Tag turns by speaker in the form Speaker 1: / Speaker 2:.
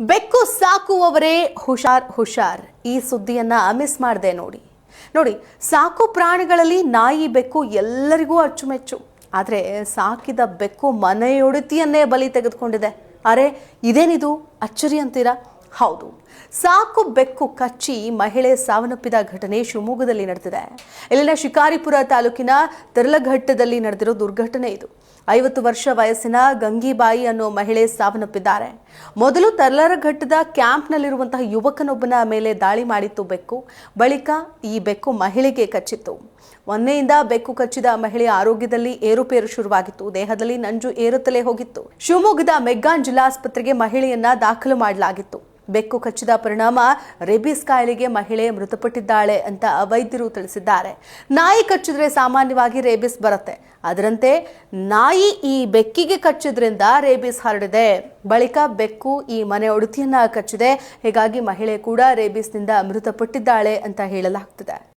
Speaker 1: ಬೆಕ್ಕು ಸಾಕುವವರೇ ಹುಷಾರ್ ಹುಷಾರ್. ಈ ಸುದ್ದಿಯನ್ನ ಮಿಸ್ ಮಾಡಿದೆ ನೋಡಿ. ನೋಡಿ, ಸಾಕು ಪ್ರಾಣಿಗಳಲ್ಲಿ ನಾಯಿ ಬೆಕ್ಕು ಎಲ್ಲರಿಗೂ ಅಚ್ಚುಮೆಚ್ಚು. ಆದರೆ ಸಾಕಿದ ಬೆಕ್ಕು ಮನೆಯೊಡತಿಯನ್ನೇ ಬಲಿ ತೆಗೆದುಕೊಂಡಿದೆ. ಅರೆ, ಇದೇನಿದು? ಅಚ್ಚರಿ ಅಂತೀರಾ? ಹೌದು. ಸಾಕು ಬೆಕ್ಕು ಕಚ್ಚಿ ಮಹಿಳೆ ಸಾವನ್ನಪ್ಪಿದ ಘಟನೆ ಶಿವಮೊಗ್ಗದಲ್ಲಿ ನಡೆದಿದೆ. ಇಲ್ಲಿನ ಶಿಕಾರಿಪುರ ತಾಲೂಕಿನ ತೆರಲಘಟ್ಟದಲ್ಲಿ ನಡೆದಿರೋ ದುರ್ಘಟನೆ ಇದು. ಐವತ್ತು ವರ್ಷ ವಯಸ್ಸಿನ ಗಂಗಿಬಾಯಿ ಅನ್ನೋ ಮಹಿಳೆ ಸಾವನ್ನಪ್ಪಿದ್ದಾರೆ. ಮೊದಲು ತರ್ಲರಘಟ್ಟದ ಕ್ಯಾಂಪ್ನಲ್ಲಿರುವಂತಹ ಯುವಕನೊಬ್ಬನ ಮೇಲೆ ದಾಳಿ ಮಾಡಿತ್ತು ಬೆಕ್ಕು. ಬಳಿಕ ಈ ಬೆಕ್ಕು ಮಹಿಳೆಗೆ ಕಚ್ಚಿತ್ತು. ಮೊನ್ನೆಯಿಂದ ಬೆಕ್ಕು ಕಚ್ಚಿದ ಮಹಿಳೆಯ ಆರೋಗ್ಯದಲ್ಲಿ ಏರುಪೇರು ಶುರುವಾಗಿತ್ತು. ದೇಹದಲ್ಲಿ ನಂಜು ಏರುತ್ತಲೇ ಹೋಗಿತ್ತು. ಶಿವಮೊಗ್ಗದ ಮೆಗ್ಗಾನ್ ಜಿಲ್ಲಾಸ್ಪತ್ರೆಗೆ ಮಹಿಳೆಯನ್ನ ದಾಖಲು ಮಾಡಲಾಗಿತ್ತು. ಬೆಕ್ಕು ಕಚ್ಚಿದ ಪರಿಣಾಮ ರೇಬಿಸ್ ಕಾಯಿಲೆಗೆ ಮಹಿಳೆ ಮೃತಪಟ್ಟಿದ್ದಾಳೆ ಅಂತ ವೈದ್ಯರು ತಿಳಿಸಿದ್ದಾರೆ. ನಾಯಿ ಕಚ್ಚಿದ್ರೆ ಸಾಮಾನ್ಯವಾಗಿ ರೇಬಿಸ್ ಬರುತ್ತೆ. ಅದರಂತೆ ನಾಯಿ ಈ ಬೆಕ್ಕಿಗೆ ಕಚ್ಚಿದ್ರಿಂದ ರೇಬಿಸ್ ಹರಡಿದೆ. ಬಳಿಕ ಬೆಕ್ಕು ಈ ಮನೆ ಒಡತಿಯನ್ನ ಕಚ್ಚಿದೆ. ಹೀಗಾಗಿ ಮಹಿಳೆ ಕೂಡ ರೇಬಿಸ್ನಿಂದ ಮೃತಪಟ್ಟಿದ್ದಾಳೆ ಅಂತ ಹೇಳಲಾಗ್ತಿದೆ.